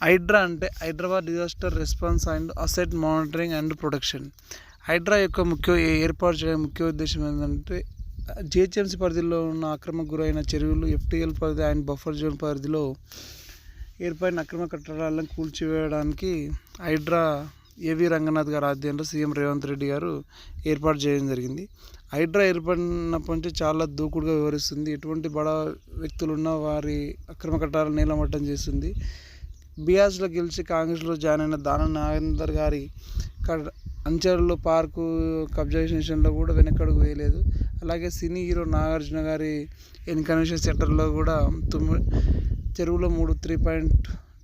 హైడ్రా అంటే Hyderabad disaster response and asset monitoring and protection HYDRAA యొక్క ముఖ్య ఏర్పాటు చేయడం ముఖ్య ఉద్దేశం ఏంటంటే జిహెచ్ఎంసీ పరిధిలో ఉన్న అక్రమ గురైన చెరువులు ఎఫ్టీఎల్ పరిధి అండ్ బఫర్ జోన్ పరిధిలో ఏర్పడిన అక్రమ కట్టడాలను కూల్చివేయడానికి హైడ్రా ఏవి రంగనాథ్ గారి ఆధ్వర్యంలో సీఎం రేవంత్ రెడ్డి గారు ఏర్పాటు చేయడం జరిగింది. హైడ్రా ఏర్పడినప్పటి నుంచి చాలా దూకుడుగా వివరిస్తుంది ఎటువంటి బడా వ్యక్తులు ఉన్న వారి అక్రమ కట్టాలను నీలమట్టం చేస్తుంది. బీఆర్ఎస్లో గెలిచి కాంగ్రెస్లో జాయిన్ అయిన దాన నాగేందర్ గారి అంచర్లో పార్కు కబ్జా విషయంలో కూడా వెనకడుగు వేయలేదు. అలాగే సినీ హీరో నాగార్జున గారి ఇన్కన్వెన్షన్ సెంటర్లో కూడా తుమ్మి చెరువులో మూడు three point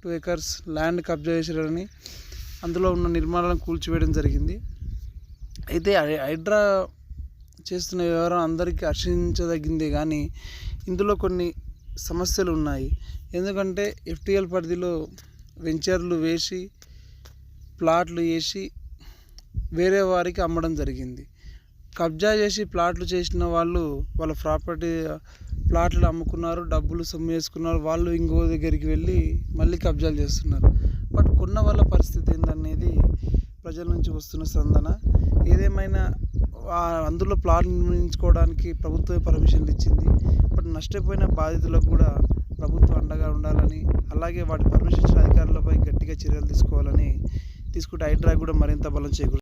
two acres land కబ్జా చేశారని అందులో ఉన్న నిర్మాణాలను కూల్చివేయడం జరిగింది. అయితే హైడ్రా చేస్తున్న వ్యవహారం అందరికీ హర్షించదగిందే కానీ ఇందులో కొన్ని సమస్యలు ఉన్నాయి. ఎందుకంటే ఎఫ్టీఎల్ పరిధిలో వెంచర్లు వేసి ప్లాట్లు వేసి వేరే వారికి అమ్మడం జరిగింది. కబ్జా చేసి ప్లాట్లు చేసిన వాళ్ళు వాళ్ళ ప్రాపర్టీ ప్లాట్లు అమ్ముకున్నారు డబ్బులు సొమ్ము వేసుకున్నారు వాళ్ళు ఇంకో దగ్గరికి వెళ్ళి మళ్ళీ కబ్జాలు చేస్తున్నారు. బట్ కొన్న వాళ్ళ పరిస్థితి ఏంటనేది ప్రజల నుంచి వస్తున్న సందన ఏదేమైనా అందులో ప్లాట్ నిర్మించుకోవడానికి ప్రభుత్వమే పర్మిషన్లు ఇచ్చింది. బట్ నష్టపోయిన బాధితులకు కూడా ప్రభుత్వం అండగా ఉండాలని అలాగే వాటి పర్మిషన్ ఇచ్చిన అధికారులపై గట్టిగా చర్యలు తీసుకోవాలని తీసుకుంటే హైడ్రా కూడా మరింత బలం చేకూరు